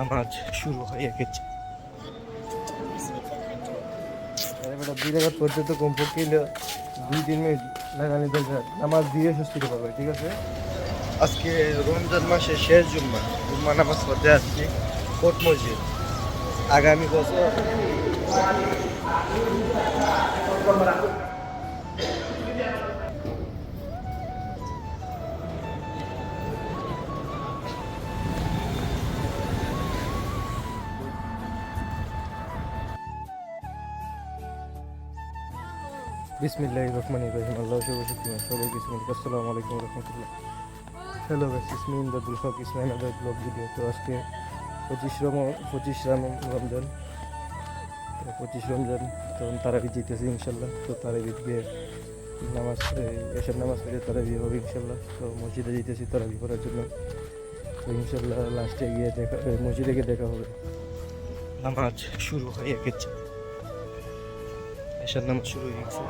নামাজ শুরু হয়ে গেছে। বেটা দুই জায়গা পড়তে তো কমপক্ষে দুই তিন মিনিট লাগানি দরকার নামাজ দিয়ে সুস্থ পাবে ঠিক আছে? আজকে রমজান মাসের শেষ জুম্মা জুম্মা নামাজ পড়তে আসছি কোট মসজিদ। আগামী বছর বিসমিল্লাহ রহমান ইব্রাহিম আল্লাহ সবাই বিসমিল আসসালামু আলাইকুম রহমতুল্লাহ। Hello guys ইসমি Imdadul Haq Ismail other blog video তো আজকে পঁচিশ রম, পঁচিশ রাম, রমজান। পঁচিশ রমজান তখন তারাবি জিতেছে ইনশাল্লাহ তো তারাবি গিয়ে নামাজ এসব নামাজ পড়ে তারাবি হবে ইনশাল্লাহ তো মসজিদে জিতেছি তারাবি করার জন্য। তো ইনশাল্লাহ লাস্টে গিয়ে দেখা মসজিদে গিয়ে দেখা হবে। নামাজ শুরু হয়ে গেছে এসার নামাজ শুরু হয়ে গেছে।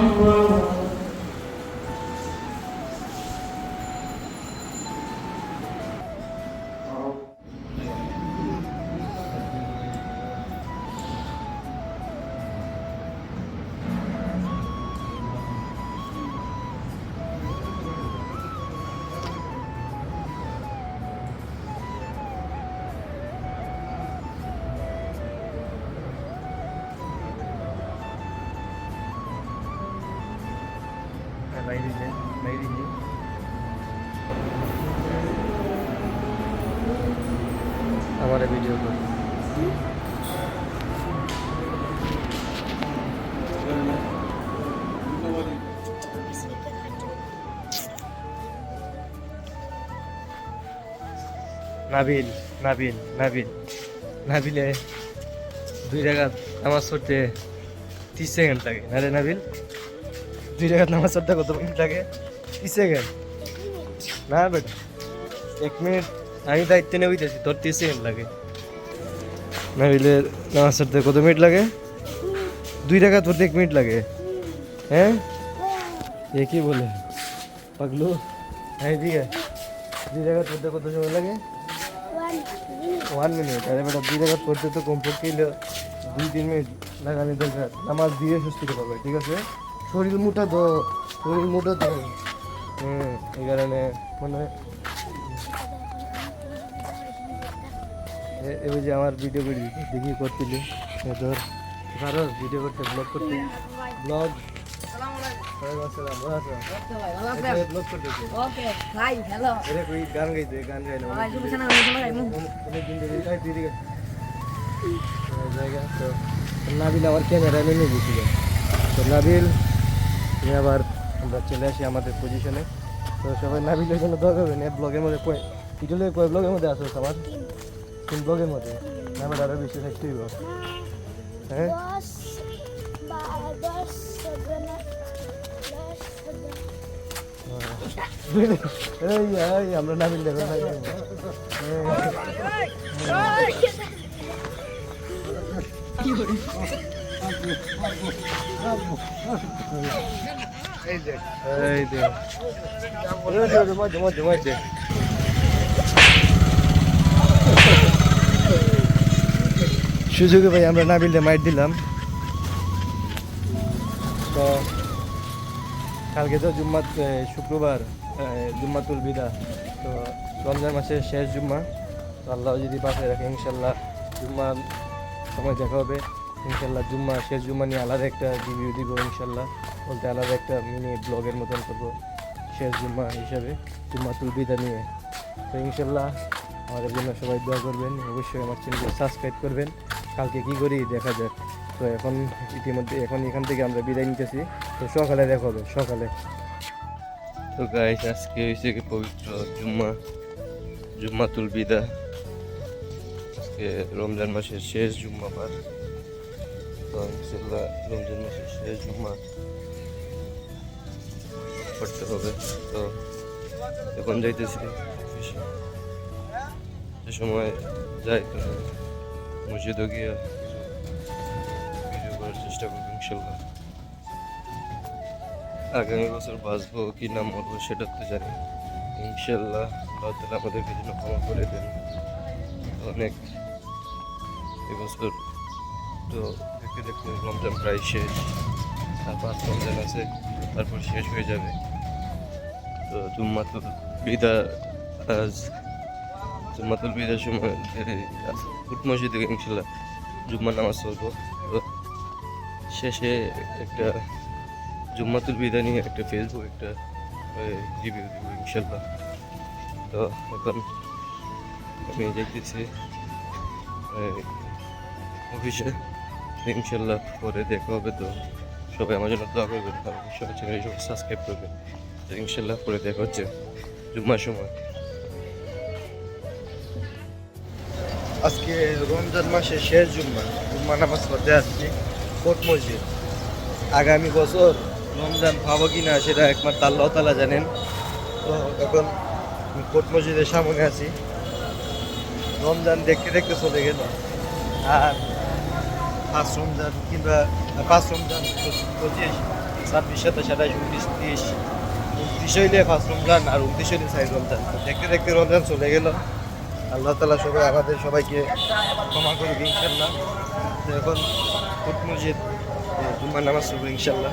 যে বাইরে যে আমার ভিডিও কর। নাবিল নাবিল নাবিল। নাবিলে দুই টাকা নামাজ পড়তে তিরিশ সেকেন্ড লাগে। না নাবিল? দুই টাকা নামাজ পড়তে কত মিনিট লাগে। তিরিশ সেকেন্ড না বেটা, এক মিনিট, আমি দায়িত্ব নিয়ে বুঝতেছি তোর তিরিশ সেকেন্ড লাগে। নাবিলের নামাজ পড়তে কত মিনিট লাগে? দুই টাকা পড়তে এক মিনিট লাগে। হ্যাঁ? এ কি বলে? পাগলু? হ্যাঁ ঠিক আছে দুই টাকা পড়তে কত সময় লাগে? ওয়ান মিনিট আরে বেটা, দুই টাকা পড়তে তো কমপক্ষে দুই, তিন মিনিট লাগানি দরকার। নামাজ দিয়ে সুস্থ পাবে ঠিক আছে? শরীর মোটা তো শরীর মোটা তো। হুম এই কারণে মানে এ- এই যে আমার ভিডিও করে দেখি করছিলি ধর পারো ভিডিও করতে ব্লগ করতে। ব্লগ আসসালাম। ভালো আছো ব্লগ করতেছে ওকে হাই হ্যালো এরে কই গান গাইতে গান এই তুই দিকে জায়গা তো নাবিল আমার ক্যামেরা নিয়ে গেছিল। তো নাবিল আবার আমরা চলে আসি আমাদের পজিশনে তো সবাই নাবিলের জন্য দরকার হবে না ব্লগের মধ্যে কয় ভিডিওলে কয় ব্লগের মধ্যে আসো আমার তিন ব্লগের মধ্যে নাবিল আরও বেশি থাকতে হইব হ্যাঁ সেভেনে দশ সেভেন সুযোগে ভাই আমরা নাবিলে মাইট দিলাম। তো কালকে তো জুম্মাত শুক্রবার এ, জুম্মাতুল বিদা। তো রমজান মাসের শেষ জুম্মা। তো আল্লাহ যদি বাসায় রাখে ইনশাল্লাহ জুম্মার সময় দেখা হবে। ইনশাল্লাহ জুম্মা, শেষ জুম্মা নিয়ে আলাদা একটা রিভিউ দিব ইনশাল্লাহ। বলতে আলাদা একটা মিনি ব্লগের মতন করব শেষ জুম্মা হিসাবে, জুম্মাতুল বিদা নিয়ে। তো ইনশাল্লাহ আমাদের জন্য সবাই দোয়া করবেন, অবশ্যই আমার চ্যানেলকে সাবস্ক্রাইব করবেন। কালকে কী করি দেখা যাক। তো এখন ইতিমধ্যে, এখন এখান থেকে আমরা বিদায় নিতেছি। তো সকালে দেখা হবে, সকালে। তো গাইস আজকে হয়েছে কি পবিত্র জুম্মা, জুম্মাতুল বিদা। আজকে রমজান মাসের শেষ জুম্মা তো ইনশাল্লাহ রমজান মাসের শেষ জুম্মা পড়তে হবে। তো এখন যাইতেছি। যে সময় যাই, তো মসজিদও গিয়ে ইনশাল্লাহ। আগামী বছর বাঁচবো, কি না মরবো সেটা তো জানি ইনশাল্লাহ আল্লাহ তালা ক্ষমা করে দেন। অনেক। এবছর তো দেখতে দেখতে রমজান প্রায় শেষ। আর পাঁচ রমজান আছে, তারপর শেষ হয়ে যাবে। তো জুম্মাতুল বিদা আজ জুম্মাতুল বিদার সময় ফুট মসজিদে ইনশাল্লাহ জুম্মার নামাজ পড়ব। তো শেষে একটা জুম্মাতুল বিদা নিয়ে একটা ফেসবুক একটা রিভিউ দিব ইনশাল্লাহ তো এখন আমি দেখতেছি অফিসে। ইনশাল্লাহ পরে দেখা হবে তো। সবাই আমার জন্য দোয়া করবেন আর সবাই চ্যানেল সবাই সাবস্ক্রাইব করবেন। ইনশাল্লাহ পরে দেখা হচ্ছে জুম্মার সময়। আজকে রমজান মাসের শেষ জুম্মা জুম্মা নামাজ পড়তে আসছি কোট মসজিদ। আগামী বছর রমজান পাবো কি না সেটা একমাত্র আল্লাহ তালা জানেন। তো এখন কোট মসজিদের সামনে আছি। রমজান দেখতে দেখতে চলে গেল আর পাঁচ রমজান কিংবা পাঁচ রমজান পঁচিশ ছাব্বিশ সাতাশ আঠাশ উনত্রিশ ত্রিশ উনত্রিশ হইলে পাঁচ রমজান আর উনত্রিশ হইলে চার রমজান দেখতে দেখতে রমজান চলে গেল। আল্লাহ তালা সবাই আমাদের সবাইকে ক্ষমা করুক ইনশাল্লাহ তো এখন কোট মসজিদ এ, জুম্মার নামাজ পড়ব ইনশাল্লাহ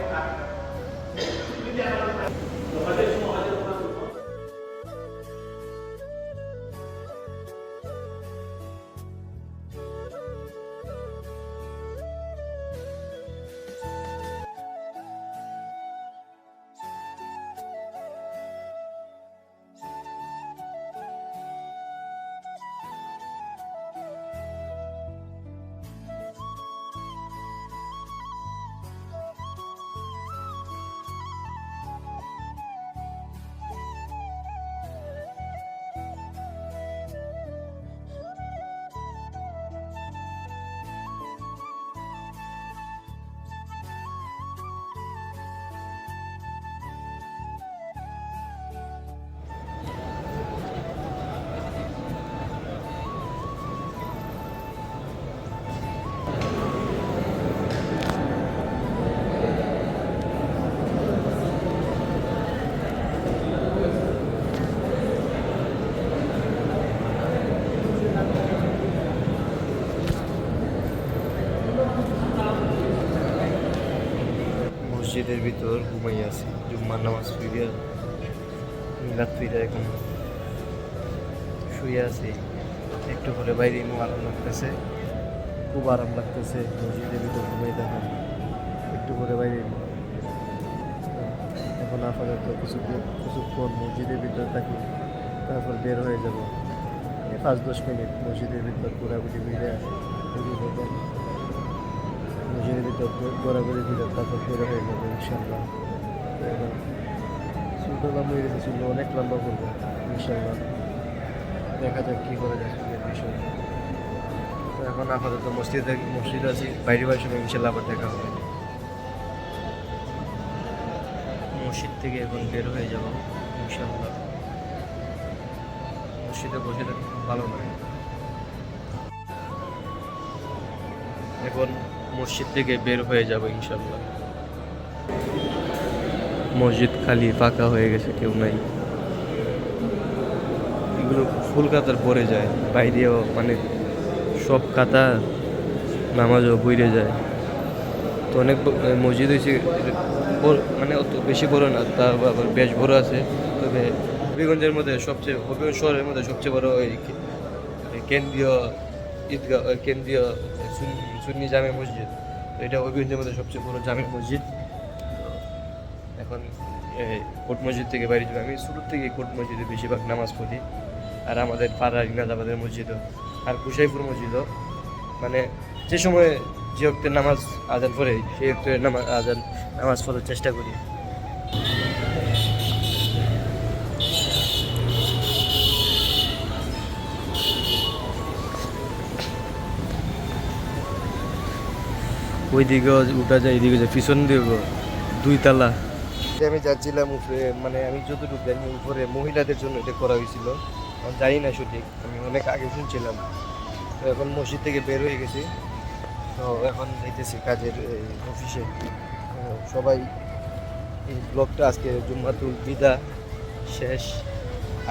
মসজিদের ভিতর ঘুমাই আছি। জুম্মার নামাজ ফিরিয়া রাত ফিরে এখন শুয়ে আছি। একটু করে বাইরে আরাম লাগতেছে। খুব আরাম লাগতেছে। মসজিদের ভিতর ঘুমাই দেখেন একটু করে বাইরে। এখন আপাতত কিছু কিছুক্ষণ মসজিদের ভিতর থাকি, তারপর বের হয়ে যাব। এই পাঁচ দশ মিনিট মসজিদের ভিতর ঘোরাঘুরি ঘুরে ঘুরি। মসজিদের ভিতর ঘোরাঘুরি ঘুরে তারপর বের হয়ে যাবে ইনশাল্লাহ ছোটো লম্বা হয়ে গেছে অনেক লম্বা করব ইনশাল্লাহ দেখা যাক কী করা যায় বিষয়। তো এখন আপাতত মসজিদে মসজিদ আছি, বাইরে বাইরে সময় ইনশাল্লাহ আবার দেখা হবে। মসজিদ থেকে এখন বের হয়ে যাব ইনশাল্লাহ মসজিদে বসে ভালো লাগে। এখন মসজিদ থেকে বের হয়ে যাব ইনশাল্লাহ। মসজিদ খালি ফাঁকা হয়ে গেছে, কেউ নাই। এগুলো ফুল কাতার পরে যায়, বাইরেও মানে সব কাতা নামাজও বইরে যায়। তো অনেক মসজিদ হয়েছে মানে অত বেশি বড় না তা আবার বেশ বড় আছে। তবে হবিগঞ্জের মধ্যে সবচেয়ে হবিগঞ্জ শহরের মধ্যে সবচেয়ে বড় এই কেন্দ্রীয় ঈদগাহ কেন্দ্রীয়, সুন- সুন্নি জামে মসজিদ। তো এটা হবিগঞ্জের মধ্যে সবচেয়ে বড় জামে মসজিদ। এখন কোট মসজিদ থেকে বাইরে যাবে আমি। শুরু থেকে কোট মসজিদে বেশিরভাগ নামাজ পড়ি। আর আমাদের পাড়ার ইনাদাবাদের মসজিদও। আর কুশাইপুর মসজিদও। মানে যে সময় যে অক্তের নামাজ আজান পড়ে, সেই অক্তের নামাজ আজান, নামাজ পড়ার চেষ্টা করি। ওই দিকেও উঠা যায় এদিকে যায়, পিছন দিকে দুই তালা আমি যাচ্ছিলাম উপরে মানে আমি যতটুকু জানি উপরে, মহিলাদের জন্য এটা করা হয়েছিল। জানি না সঠিক, আমি অনেক আগে শুনছিলাম। তো এখন মসজিদ থেকে বের হয়ে গেছি। তো এখন যাইতেছি কাজের অফিসে। সবাই এই ব্লগটা আজকে জুম্মাতুল বিদা শেষ।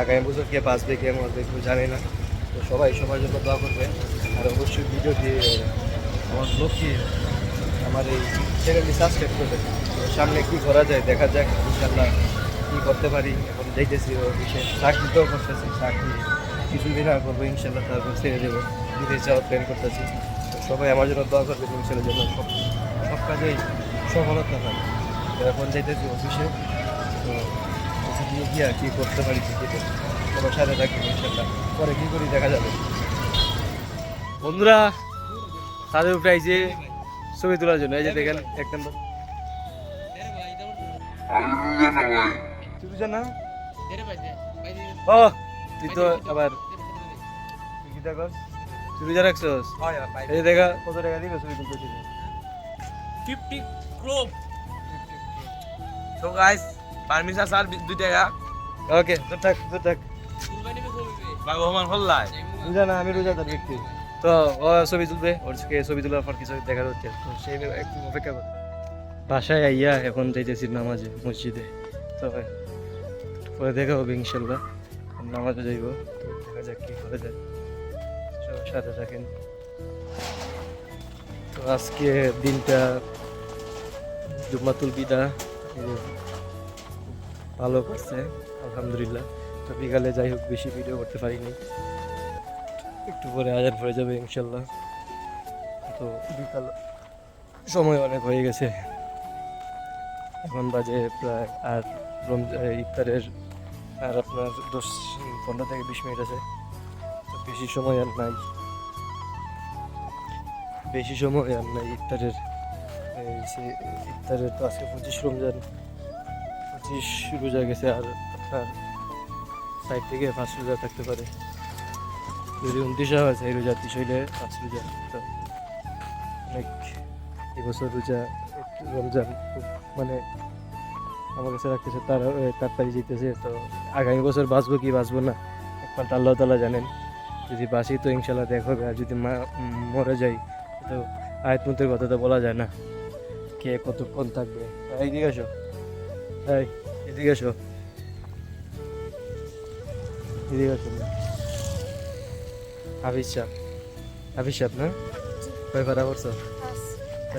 আগামী বছর কে বাঁচবে, কে মরবে, কেউ জানে না। তো সবাই সবার জন্য দোয়া করবে আর অবশ্যই ভিডিওটি আমার ব্লগটি আমার এই চ্যানেলটি সাবস্ক্রাইব করবে সামনে কী করা যায় দেখা যাক ইনশাল্লাহ কী করতে পারি। এখন দেখতেছি অফিসে চাকরি তো করতেছি চাকরি কিছুদিন আর করব ইনশাল্লাহ তারপর ছেড়ে দেবো। বিদেশ যাওয়ার প্ল্যান করতেছি। সবাই আমার জন্য দোয়া করবে ইনশাল্লাহ যেন সব সব কাজেই সফলতা তো এখন যাইতেছি অফিসে, তো অফিসে গিয়ে গিয়ে কী করতে পারি সেটা সবার সাথে থাকবে ইনশাল্লাহ পরে কী করি দেখা যাবে। বন্ধুরা, তাদের উপরে আইছে ছবি তোলার জন্য এই যে দেখেন এক নম্বর। না? ও তুই তো আবার রাখছস? এই দেখা। কত টাকা দিবে ছবি তুলতে ছিল ফিফটি ক্রোপ। তো গাইস পারমিশন স্যার দুই টাকা। ওকে তোর থাক হল্লাই না আমি রোজাদার ব্যক্তি। তো ও ছবি তুলবে ওর থেকে ছবি তোলার পর কিছু দেখা হচ্ছে। তো সেই একটু অপেক্ষা কর। বাসায় আইয়া এখন যাইতেছি নামাজে মসজিদে। তো একটু পরে দেখা হবে ইনশাল্লাহ। নামাজে যাইব তো দেখা যাক কি করা যায়। সবার সাথে থাকেন। তো আজকে দিনটা জুম্মাতুল বিদা ভালো করছে আলহামদুলিল্লাহ। তো বিকালে যাই হোক বেশি ভিডিও করতে পারিনি। একটু পরে আজান পড়ে যাবে, ইনশাল্লাহ। তো বিকাল, সময় অনেক হয়ে গেছে। এখন বাজে প্রায় আর ইফতারের, আর আপনার দশ, পনেরো থেকে বিশ মিনিট আছে। বেশি সময় আর নাই। বেশি সময় আর নাই ইফতারের। ইফতারের তো আজকে পঁচিশ রমজান। পঁচিশ রোজা গেছে আর আপনার সাইড থেকে পাঁচ রোজা থাকতে পারে। যদি উনত্রিশে হয় সেই রোজা ত্রিশ হইলে পাঁচ রোজা, তো অনেক এবছর রোজা রমজান খুব মানে আমার কাছে রাখতেছে তার তাড়াতাড়ি জিতেছে তো আগামী বছর বাঁচবো কি বাঁচবো না, একমাত্র আল্লাহ তালা জানেন। যদি বাঁচি তো ইনশাল্লাহ দেখা হবে, আর যদি মা, মরে যাই, তো আয়তমতের কথা তো বলা যায় না। কে কতক্ষণ থাকবে? এইদিকে আসো। এই, এদিকে আসো। এদিকে আসো। আভিশাপ আভিশাপ না? কয় পারা পড়ছো?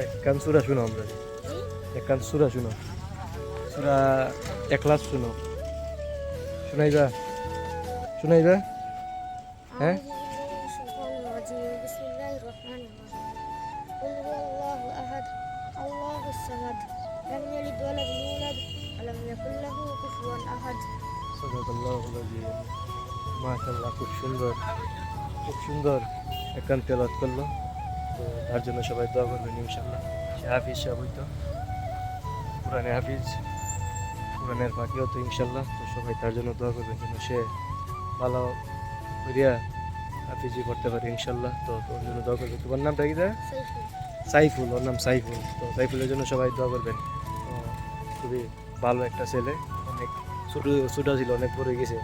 এক কান সুরা শুনো আমরা। এক কান সুরা শুনো। সুরা একলাস শুনো। শুনাইবা? শুনাইবা? হ্যাঁ? মাশাল্লাহ খুব সুন্দর। খুব সুন্দর একান্ত তেলত করল। তো তার জন্য সবাই দোয়া করবেন ইনশাল্লাহ সে হাফিজ সাহেব হইতো পুরানে হাফিজ, কোরআনের বাকিও তো ইনশাল্লাহ তো সবাই তার জন্য দোয়া করবেন যেন সে ভালো করিয়া হাফিজি করতে পারে ইনশাল্লাহ তো তোর জন্য দোয়া করবে তোমার নামটা কি দেয় সাইফুল। ওর নাম সাইফুল। তো সাইফুলের জন্য সবাই দোয়া করবেন। খুবই ভালো একটা ছেলে। অনেক ছোটো ছোটো ছিল, অনেক পরে গেছে।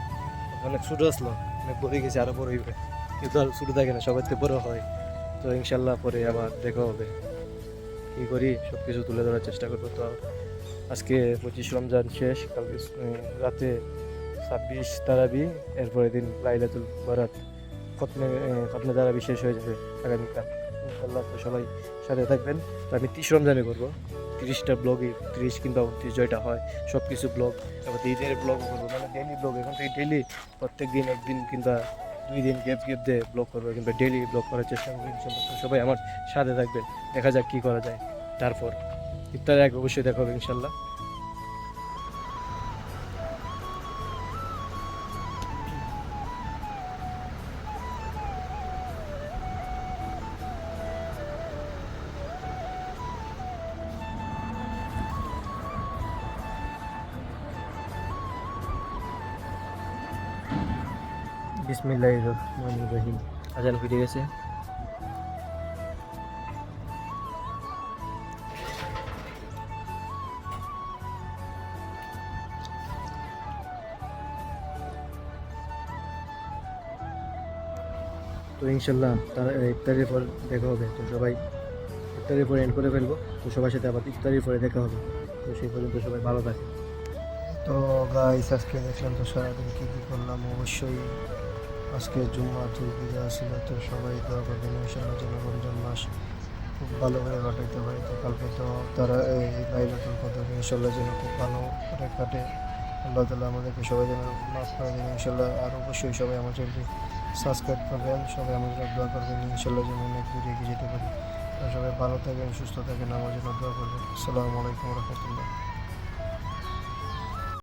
অনেক ছোটো আসলো, অনেক পরে গেছে আরও পরে হইবে। কিন্তু আর ছোটো থাকে না, সবাই তো বড় হয়। তো ইনশাল্লাহ পরে আবার দেখা হবে। কী করি সব কিছু তুলে ধরার চেষ্টা করব। তো আজকে পঁচিশ রমজান শেষ, কালকে রাতে ছাব্বিশ তারাবি, এরপরের দিন লাইলাতুল বারাত। খতমে খতমে তারাবি শেষ হয়ে যাবে আগামীকাল। ইনশাল্লাহ তো সবাই সাথে থাকবেন। তো আমি তিরিশ রমজানে করব। তিরিশটা ব্লগে তিরিশ কিংবা উনত্রিশ জয়টা হয় সব কিছু ব্লগ। তারপর ঈদের ব্লগ করব। মানে ডেলি ব্লগ, এখন থেকে ডেলি প্রত্যেক দিন একদিন কিংবা দুই দিন গ্যাপ গ্যাপ দিয়ে ব্লক করব, কিংবা ডেলি ব্লক করার চেষ্টা করব, ইনশাল্লাহ। সবাই আমার সাথে থাকবেন। দেখা যাক কী করা যায়। তারপর ইফতারে এক অবশ্যই দেখা হবে, ইনশাল্লাহ। বিসমিল্লাহ রহমান রহিম। আজান ফিরে গেছে। তো ইনশাল্লাহ তার ইফতারের পর দেখা হবে। তো সবাই ইফতারের পরে এন্ড করে ফেলব। তো সবার সাথে আবার ইফতারের পরে দেখা হবে। তো সেই পর্যন্ত সবাই ভালো থাকে তো গাইস আজকে দেখলাম তো সারাদিন কী কী করলাম, অবশ্যই আজকে জুম্মা দুর্গা ছিল তো সবাই দোয়া করবেন ইনশাল্লাহ যেন রমজান মাস খুব ভালো করে কাটাইতে পারে। তো কালকে তো তারা এই লাইলাতুল কদর ইনশাল্লাহ যেন খুব ভালো করে কাটে। আল্লাহ তালা আমাদেরকে সবাই যেন মাফ করে দেবেন ইনশাল্লাহ আর অবশ্যই সবাই আমার চ্যানেলটি সাবস্ক্রাইব করবেন, সবাই আমাদের দোয়া করবেন ইনশাল্লাহ যেন অনেক দূরে এগিয়ে যেতে পারি। সবাই ভালো থাকেন, সুস্থ থাকেন, আমার জন্য দোয়া করবেন। আসসালামু আলাইকুম রহমতুল্লাহ।